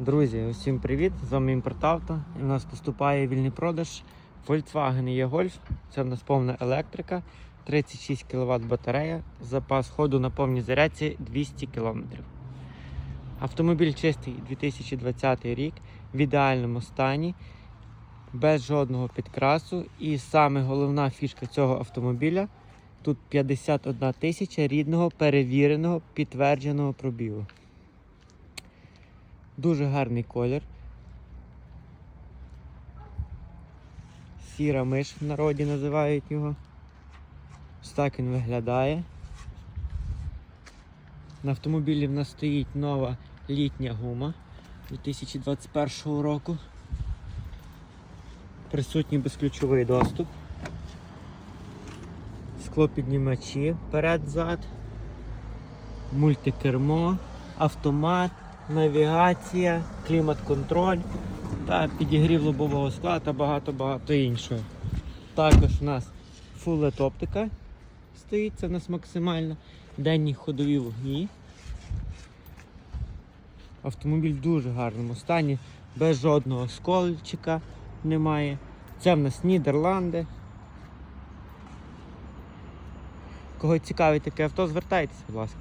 Друзі, усім привіт! З вами імпортавто. І в нас поступає вільний продаж. Volkswagen є Golf. Це в нас повна електрика, 36 кВт батарея, запас ходу на повній зарядці 200 км. Автомобіль чистий 2020 рік в ідеальному стані, без жодного підкрасу. І саме головна фішка цього автомобіля тут 51 тисяча рідного, перевіреного, підтвердженого пробігу. Дуже гарний колір. Сіра миш в народі називають його. Ось так він виглядає. На автомобілі в нас стоїть нова літня гума 2021 року. Присутній безключовий доступ. Склопіднімачі вперед-зад, мультикермо, автомат, навігація, клімат-контроль та підігрів лобового скла та багато-багато іншого. Також у нас LED оптика стоїть, це у нас максимально. Денні ходові вогні. Автомобіль в дуже гарному стані, без жодного скольчика немає. Це в нас Нідерланди. Кого цікавить таке авто, звертайтеся, будь ласка.